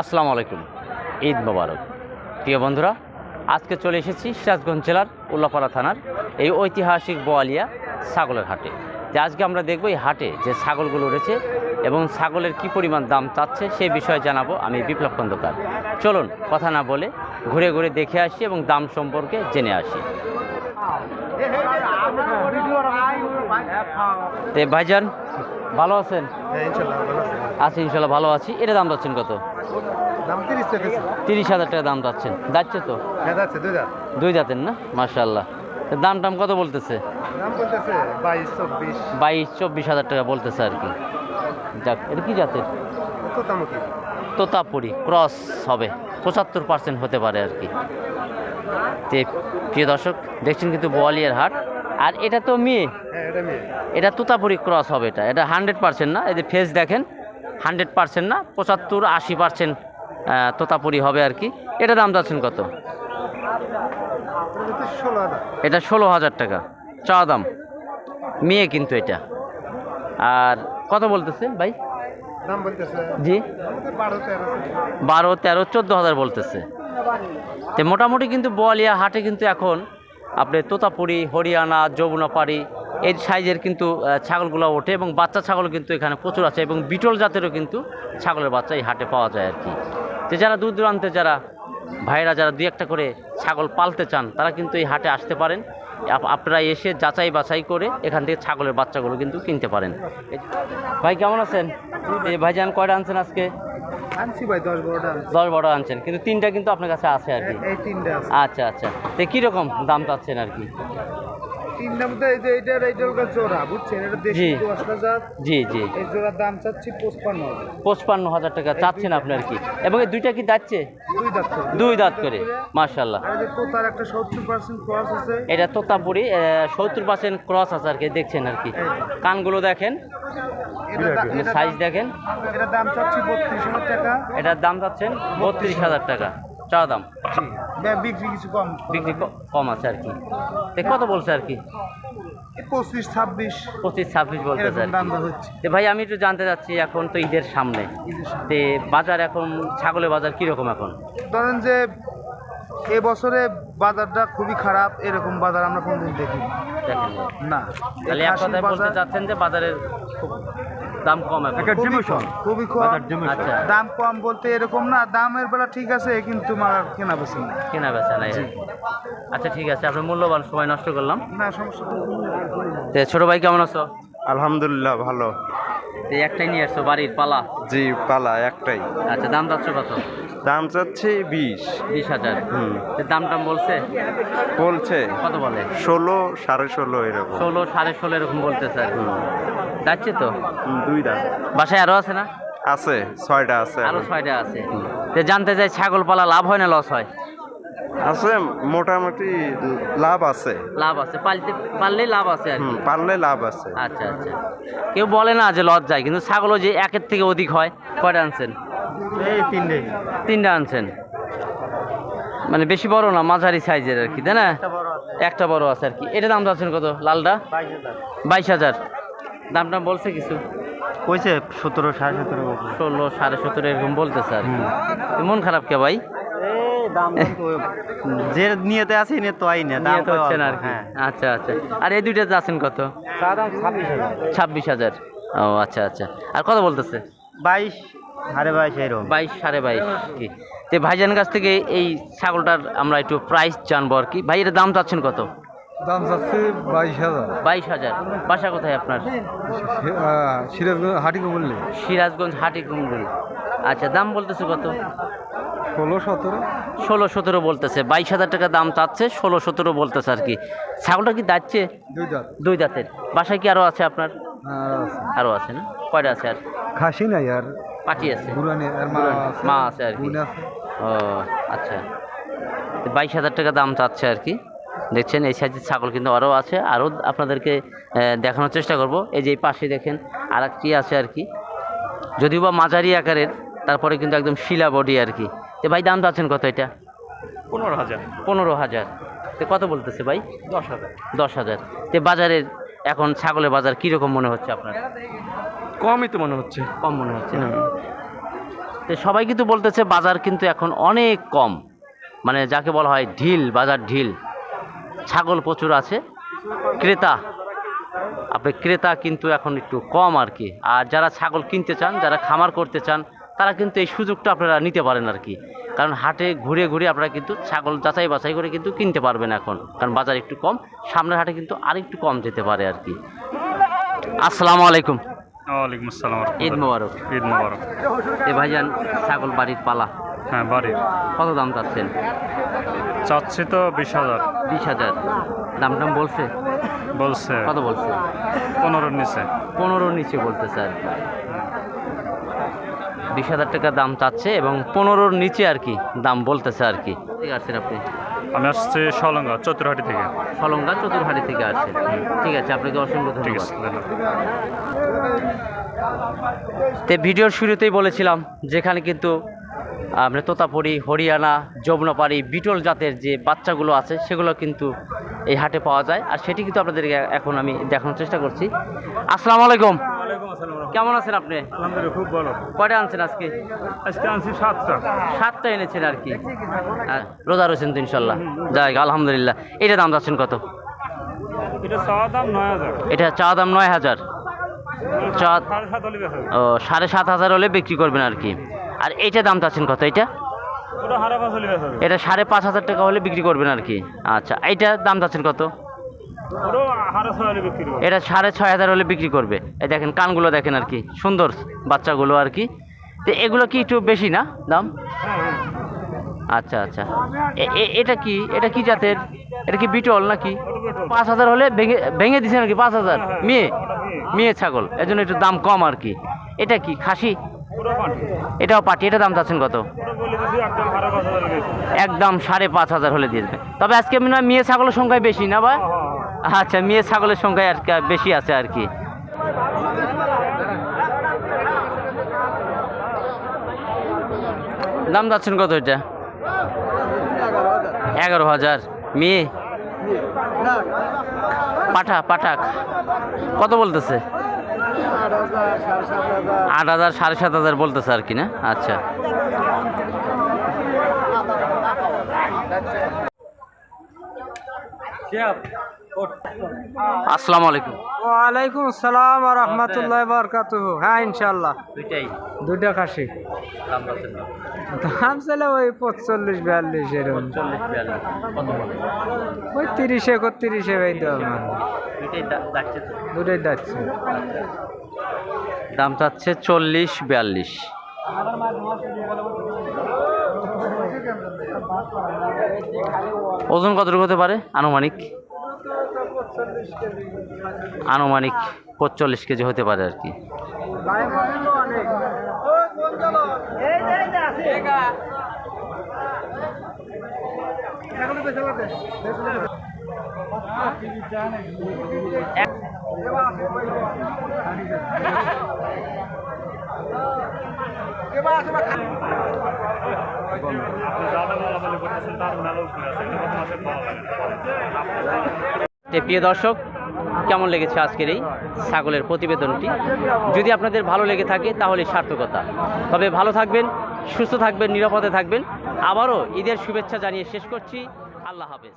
আসসালামু আলাইকুম। ঈদ মোবারক। প্রিয় বন্ধুরা, আজকে চলে এসেছি সিরাজগঞ্জ জেলার উল্লাপাড়া থানার এই ঐতিহাসিক বোয়ালিয়া ছাগলের হাটে। যে আজকে আমরা দেখব এই হাটে যে ছাগলগুলো উঠেছে এবং ছাগলের কি পরিমাণ দাম চাচ্ছে সেই বিষয়ে জানাব আমি বিপ্লব খন্দকার। চলুন, কথা না বলে ঘুরে ঘুরে দেখে আসি এবং দাম সম্পর্কে জেনে আসি। ভাইজান ভালো আছেন? আছি। ইনশাল্লাহ ভালো আছি। এটা দাম যাচ্ছেন কত? তিরিশ হাজার টাকা দাম যাচ্ছেন। যাচ্ছে তো? হ্যাঁ দুই জাতের না? মার্শাল্লাহ দাম টাম কত বলতেছে? বাইশ চব্বিশ। হাজার টাকা বলতেছে আর কি। যাক এটা কি জাতের? তোতাপুরি। ক্রস হবে। পঁচাত্তর পার্সেন্ট হতে পারে আর কি। প্রিয় দর্শক দেখছেন কিন্তু বোয়ালিয়ার হাট। আর এটা তো মেয়ে। হ্যাঁ এটা তোতাপুরি ক্রস হবে এটা। এটা হান্ড্রেড পার্সেন্ট না? এই যে ফেস দেখেন হান্ড্রেড পার্সেন্ট না? পঁচাত্তর আশি পার্সেন্ট তোতাপুরি হবে আর কি। এটা দাম যাচ্ছেন কত? এটা ষোলো হাজার। টাকা। চা দাম। মেয়ে কিন্তু এটা। আর কত বলতেছে ভাই? জি। বারো তেরো। বারো তেরো চোদ্দ হাজার বলতেছে। তো মোটামুটি কিন্তু বোয়ালিয়া হাটে কিন্তু এখন আপনি তোতাপুরি হরিয়ানা যমুনাপাড়ি এই সাইজের কিন্তু ছাগলগুলো ওঠে এবং বাচ্চা ছাগল কিন্তু এখানে প্রচুর আছে এবং বিটল জাতেরও কিন্তু ছাগলের বাচ্চা এই হাটে পাওয়া যায় আর কি। তো যারা দূর দূরান্তে যারা ভাইরা যারা দুই একটা করে ছাগল পালতে চান তারা কিন্তু এই হাটে আসতে পারেন। আপ- আপনারা এসে যাচাই বাছাই করে এখান থেকে ছাগলের বাচ্চাগুলো কিন্তু কিনতে পারেন। ভাই কেমন আছেন? এই ভাইজান কয়টা আনছেন আজকে? আনছি ভাই দশ বড় আনছেন কিন্তু তিনটা কিন্তু আপনার কাছে আছে আর কি। এই- আছে। আচ্ছা আচ্ছা। তো কীরকম দাম পাচ্ছেন আর কি? তিনটার মধ্যে এই যে এইটার এইটার ওটা জোড়া বুঝছেন? এটা দেশি জি। দশ জি জি। এই জোড়ার দাম চাচ্ছি পঁচপান্ন হাজার। টাকা চাচ্ছেন আপনি আর কি। এবং এই দুইটা কি যাচ্ছে? দুই দাঁত করে। দুই দাঁত করে মার্শাল্লাহ আর এই যে তোতার একটা সত্তর পার্সেন্ট খরচ আছে। এটা তোতাপুরি সত্তর পার্সেন্ট ক্রস আছে আর কি দেখছেন আর কি। কানগুলো দেখেন। সাইজ দেখেন। এটা দাম চাচ্ছি বত্রিশ হাজার টাকা। এটার দাম চাচ্ছেন বত্রিশ হাজার টাকা। চা দাম? বিক্রি কিছু কম। বিক্রি কম আছে আর কি। কত বলছে আর কি? পঁচিশ ছাব্বিশ। পঁচিশ ছাব্বিশ বলতেছে এরকম আর দাম কি। দর হচ্ছে। তো ভাই আমি একটু জানতে চাচ্ছি এখন তো ঈদের সামনে। তে বাজার এখন ছাগলের বাজার কীরকম এখন? ধরেন যে এ বছরে বাজারটা খুবই খারাপ এরকম বাজার আমরা কোনদিন দেখি না। তাহলে এক কথায় বলতে চাচ্ছেন যে বাজারের খুব দাম কম এখন। খুবই খুবই কম। আচ্ছা। দাম কম বলতে এরকম না দামের বেলা ঠিক আছে কিন্তু মার কেনা বেশি না কেনা বেচা নাই। আচ্ছা ঠিক আছে আপনার মূল্যবান সময় নষ্ট করলাম। না সমস্যা তে ছোট ভাই কেমন আছো? আলহামদুলিল্লাহ ভালো। একটাই নিয়ে আসছো বাড়ির পালা? জি পালা একটাই। আচ্ছা দাম যাচ্ছে কত? দাম চাচ্ছি বিশ। বিশ হাজার। হুম। দাম টাম বলছে? বলছে। কত বলে? ষোলো সাড়ে ষোলো এরকম। ষোলো সাড়ে ষোলো এরকম বলতে কি। যাচ্ছে তো? হুম, দুই দাম বাসায় আরও আছে না? আছে ছয়টা আছে আরও ছয়টা আছে। তে জানতে চাই ছাগল পালা লাভ হয় না লস হয়? আছে মোটামুটি লাভ আছে। লাভ আছে। পালতে পারলেই লাভ আছে আর পারলে লাভ আছে। আচ্ছা আচ্ছা। কেউ বলে না যে লস যায় কিন্তু ছাগলও যে একের থেকে অধিক হয় কয়টা আনছেন? এই তিনটে। তিনটা আনছেন। মানে বেশি বড় না মাঝারি সাইজের আর কি তাই না? একটা বড় আছে। আর কি। এটা দাম আছেন কত? লালটা? বাইশ হাজার। দাম টাম বলছে কিছু? কইছে সতেরো সাড়ে সতেরো ষোলো সাড়ে সতেরো এরকম বলতেছে আর মন খারাপ কে ভাই? যে নিয়েতে আছে নিয়ে তো আই না তো হচ্ছে না আর হ্যাঁ। আচ্ছা আচ্ছা। আর এই দুইটা আছেন কত? দাম ছাব্বিশ হাজার। ছাব্বিশ হাজার। ও আচ্ছা আচ্ছা। আর কত বলতেছে? বাইশ সাড়ে বাইশ এরকম। বাইশ সাড়ে বাইশ কি। তো ভাইজান কাছ থেকে এই ছাগলটার আমরা একটু প্রাইস জানব আর কি। ভাই এর দাম চাচ্ছেন কত? দাম চাচ্ছে বাইশ হাজার। বাইশ হাজার। বাসা কোথায় আপনার? সিরাজগঞ্জ হাটিকে বললে সিরাজগঞ্জ হাটি কুমরুল আচ্ছা দাম বলতেছে কত? ষোলো সতেরো। ষোলো সতেরো বলতেছে। বাইশ হাজার টাকা দাম চাচ্ছে ষোলো সতেরো বলতেছে আর কি। ছাগলটা কি দাচ্ছে দুই দাঁত। দুই দাঁতের। বাসায় কি আরও আছে আপনার? আরও আছে। না? কয়টা আছে আর? খাসি নাই আর পাটি আছে। মা আছে। আর কি। ও আচ্ছা। বাইশ হাজার টাকা দাম চাচ্ছে আর কি। দেখছেন এই সাইজের ছাগল কিন্তু আরও আছে। আরও আপনাদেরকে দেখানোর চেষ্টা করব। এই যে এই পাশে দেখেন আর একটি আছে আর কি। যদিও বা মাঝারি আকারের তারপরে কিন্তু একদম শিলা বডি আর কি। তো ভাই দাম চাচ্ছেন কত এটা? পনেরো হাজার। পনেরো হাজার। তো কত বলতেছে ভাই? দশ হাজার। দশ হাজার। তো বাজারের এখন ছাগলের বাজার কীরকম মনে হচ্ছে আপনার? কমই তো মনে হচ্ছে। কম মনে হচ্ছে না। তো সবাই কিন্তু বলতেছে বাজার কিন্তু এখন অনেক কম। মানে যাকে বলা হয় ঢিল বাজার ঢিল। ছাগল প্রচুর আছে। ক্রেতা। আপনি ক্রেতা কিন্তু এখন একটু কম আর কি। আর যারা ছাগল কিনতে চান যারা খামার করতে চান তারা কিন্তু এই সুযোগটা আপনারা নিতে পারেন আর কি। কারণ হাটে ঘুরে ঘুরে আপনারা কিন্তু ছাগল যাচাই বাছাই করে কিন্তু কিনতে পারবেন এখন। কারণ বাজার একটু কম সামনের হাটে কিন্তু আরেকটু কম যেতে পারে আর কি। আসসালামু আলাইকুম। ওয়ালাইকুম আসসালাম। ঈদ মোবারক। ঈদ মুবারক। এ ভাইজান ছাগল বাড়ির পালা। হ্যাঁ বাড়ি। কত দাম চাচ্ছেন? চাচ্ছি তো বিশ হাজার। বিশ হাজার। দাম টাম বলছে? বলছে। কত বলছে? পনেরোর নিচে। পনেরোর নিচে বলতেছে আর বিশ হাজার টাকা দাম চাচ্ছে এবং পনেরোর নিচে আর কি দাম বলতেছে আর কি। ঠিক আছে আপনি? আমি আসছি সলঙ্গা চতুরহাটি থেকে। ফলঙ্গা চতুরহাটি থেকে আসছেন। ঠিক আছে আপনাকে অসংখ্য ধন্যবাদ। তে ভিডিওর শুরুতেই বলেছিলাম যেখানে কিন্তু আমরা তোতাপুরি হরিয়ানা যমুনাপাড়ি বিটল জাতের যে বাচ্চাগুলো আছে সেগুলো কিন্তু এই হাটে পাওয়া যায়। আর সেটি কিন্তু আপনাদেরকে এখন আমি দেখানোর চেষ্টা করছি। আসসালামু আলাইকুম। কেমন আছেন আপনি? আলহামদুলিল্লাহ খুব ভালো। কয়টা আনছেন আজকে? আজকে আনছি সাতটা। সাতটা এনেছেন আর কি। আর রোজা রয়েছেন তো ইনশাল্লাহ যাই আলহামদুলিল্লাহ। এটা দাম যাচ্ছেন কত? এটা চাওয়া দাম নয় হাজার। এটা চা দাম নয় হাজার। চা ও সাড়ে সাত হাজার হলে বিক্রি করবেন আর কি। আর এইটা? দাম চাচ্ছেন কত এটা এটা সাড়ে পাঁচ হাজার টাকা হলে বিক্রি করবেন আর কি। আচ্ছা এইটা দাম চাচ্ছেন কত? এটা সাড়ে ছয় হাজার হলে বিক্রি করবে। এই দেখেন কানগুলো দেখেন আর কি সুন্দর বাচ্চাগুলো আর কি। তো এগুলো কি একটু বেশি না দাম? আচ্ছা আচ্ছা। এটা কি? এটা কি জাতের? এটা কি বিটল নাকি? পাঁচ হাজার হলে ভেঙে ভেঙে দিছে নাকি পাঁচ হাজার? মেয়ে? মেয়ে। ছাগল এর জন্য একটু দাম কম আর কি। এটা কি খাসি? এটাও পাটি এটা দাম চাচ্ছেন কত? একদম সাড়ে পাঁচ হাজার হলে দিয়ে দেবে। তবে আজকে মনে হয় মেয়ে ছাগলের সংখ্যায় বেশি না ভাই? আচ্ছা মেয়ে ছাগলের সংখ্যায় আর বেশি আছে আর কি। দাম যাচ্ছেন কত এটা? এগারো হাজার। মেয়ে? পাঠা পাঠাক। কত বলতেছে? আট হাজার সাড়ে সাত হাজার বলতেছে আর কি না? আচ্ছা। আসসালামু আলাইকুম। ওয়ালাইকুম আসসালাম রহমতুল্লাহ হ্যাঁ দুইটাই। দুইটা খাসি। দাম ছিল ওই পঁচল্লিশ বিয়াল্লিশ এরকম। ওই তিরিশ একত্রিশে এই দাম দুইটাই দা- যাচ্ছে যাচ্ছে দাম চাচ্ছে চল্লিশ বিয়াল্লিশ। ওজন কতটুকু হতে পারে আনুমানিক? আনুমানিক পঁচল্লিশ কেজি হতে পারে আর কি। আপনি উপরে আছে প্রিয় দর্শক, কেমন লেগেছে আজকের এই ছাগলের প্রতিবেদনটি? যদি আপনাদের ভালো লেগে থাকে তাহলে সার্থকতা। তবে ভালো থাকবেন, সুস্থ থাকবেন, নিরাপদে থাকবেন। আবারও ঈদের শুভেচ্ছা জানিয়ে শেষ করছি। আল্লাহ হাফেজ।